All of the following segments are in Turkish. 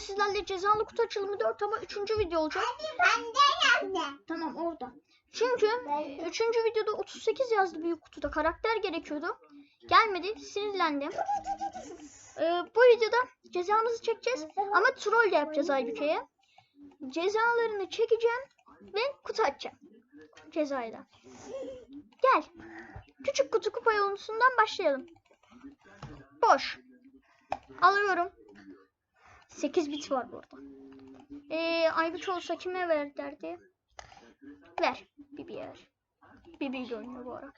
Bugün sizlerle cezalı kutu açılımı 4 ama 3. video olacak. Ben de yazdım. Tamam orada. Çünkü 3. videoda 38 yazdı büyük kutuda karakter gerekiyordu. Gelmedi sinirlendim. Ee, bu videoda cezamızı çekeceğiz ama troll de yapacağız Aybüke'ye. Cezalarını çekeceğim ve kutu açacağım. Cezayla. Gel. Küçük kutu kupa yolundan başlayalım. Boş. Alıyorum. 8 bit var burada. Ee, Aybüke olsa kime ver derdi? Ver. Bibi ver. Bibi görünüyor bu ara.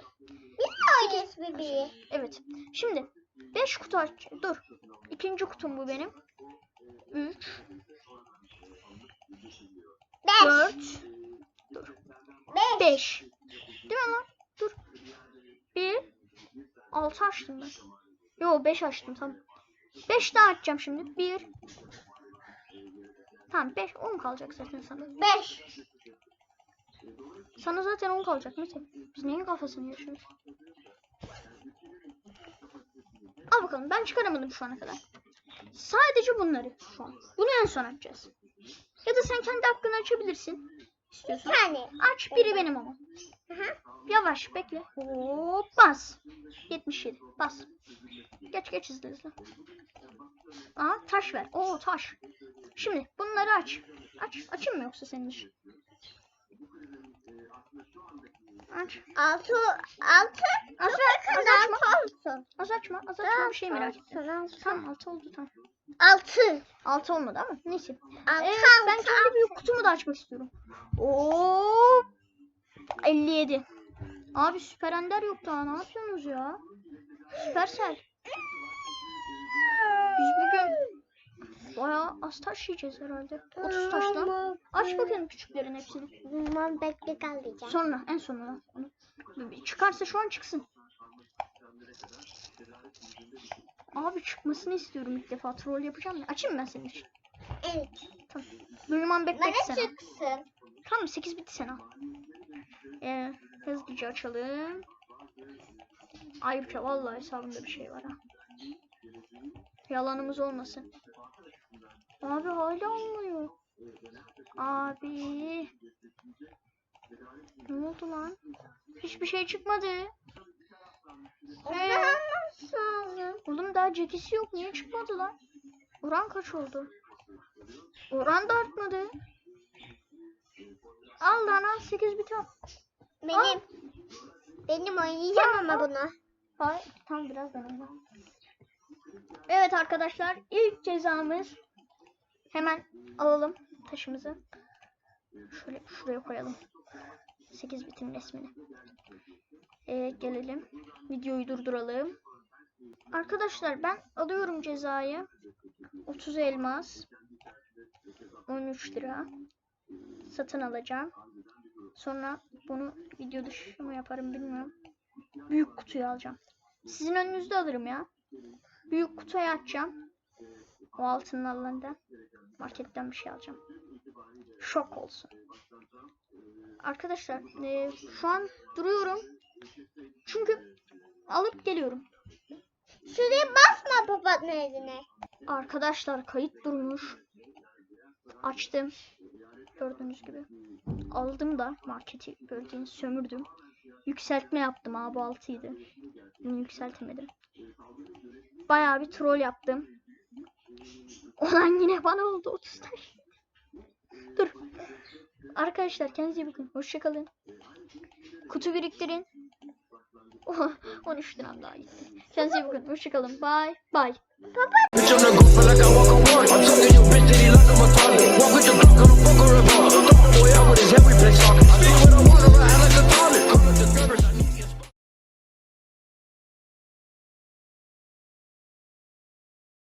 Oynayız bebeği. Evet. Şimdi 5 kutu aç. Dur. İkinci kutum bu benim. 3, Beş. 4, Beş. 5. Değil mi lan? Dur. 1, 6 açtım ben. Yo 5 açtım tamam. 5 daha açacağım şimdi. 1. Tamam 5 10 kalacak zaten sana. Beş. Sana zaten 10 kalacak Mete. Biz neyin kafasını yaşıyoruz? Al bakalım ben çıkaramadım şu ana kadar. Sadece bunları şu an. Bunu en son açacağız. Ya da sen kendi hakkını açabilirsin. İstiyorsan. tane. Aç biri benim ama. Yavaş bekle. Hop bas. 77 bas. Geç geç hızlı hızlı. Aa taş ver. Oo taş. Şimdi bunları aç. Aç. Açayım mı yoksa senin için? Aç. Altı. Altı. Az, az açma. olsun. Az açma. Az açma bir şey merak. Altı. Tamam 6 oldu tamam. Altı. 6 olmadı ama neyse. Altı. Evet ben kendi büyük kutumu da açmak istiyorum. Oo 57. Abi süper ender yok daha ne yapıyorsunuz ya? Süpersel. Biz bayağı az taş yiyeceğiz herhalde. 30 taşla. Aç bakayım küçüklerin hepsini. Ben bekle kalacağım. Sonra en sonuna. Onu. Çıkarsa şu an çıksın. Abi çıkmasını istiyorum ilk defa. Troll yapacağım ya. Açayım ben senin için? Evet. Tamam. Duyman beklet Bana sen. çıksın. Tamam 8 bitti sen al. Ee, hızlıca açalım. Ayrıca vallahi hesabımda bir şey var ha. Yalanımız olmasın. Abi hala olmuyor. Abi. Ne oldu lan? Hiçbir şey çıkmadı. Ee, oğlum daha cekisi yok. Niye çıkmadı lan? Oran kaç oldu? Oran da artmadı. Al lan al 8 bit al. Benim. Benim oynayacağım ama bunu. Hayır, tam birazdan ama. Evet arkadaşlar, ilk cezamız hemen alalım taşımızı. Şöyle şuraya koyalım. 8 bitim resmini. Ee, gelelim. Videoyu durduralım. Arkadaşlar ben alıyorum cezayı. 30 elmas. 13 lira. Satın alacağım. Sonra bunu video dışı mı yaparım bilmiyorum. Büyük kutuyu alacağım. Sizin önünüzde alırım ya. Büyük kutuyu açacağım. O altının alanında marketten bir şey alacağım. Şok olsun. Arkadaşlar eee, şu an duruyorum. Çünkü alıp geliyorum. Şuraya basma papatın eline. Arkadaşlar kayıt durmuş. Açtım. Gördüğünüz gibi. Aldım da marketi gördüğünüz sömürdüm. Yükseltme yaptım abi 6'ydı. Bunu yükseltemedim. Bayağı bir troll yaptım. Olan yine bana oldu 30 tane. Dur. Arkadaşlar kendinize bakın. Hoşçakalın. Kutu biriktirin. Oh, 13 liram daha gitti. Kendinize iyi bakın. Hoşçakalın. Bye. Bye. Bye.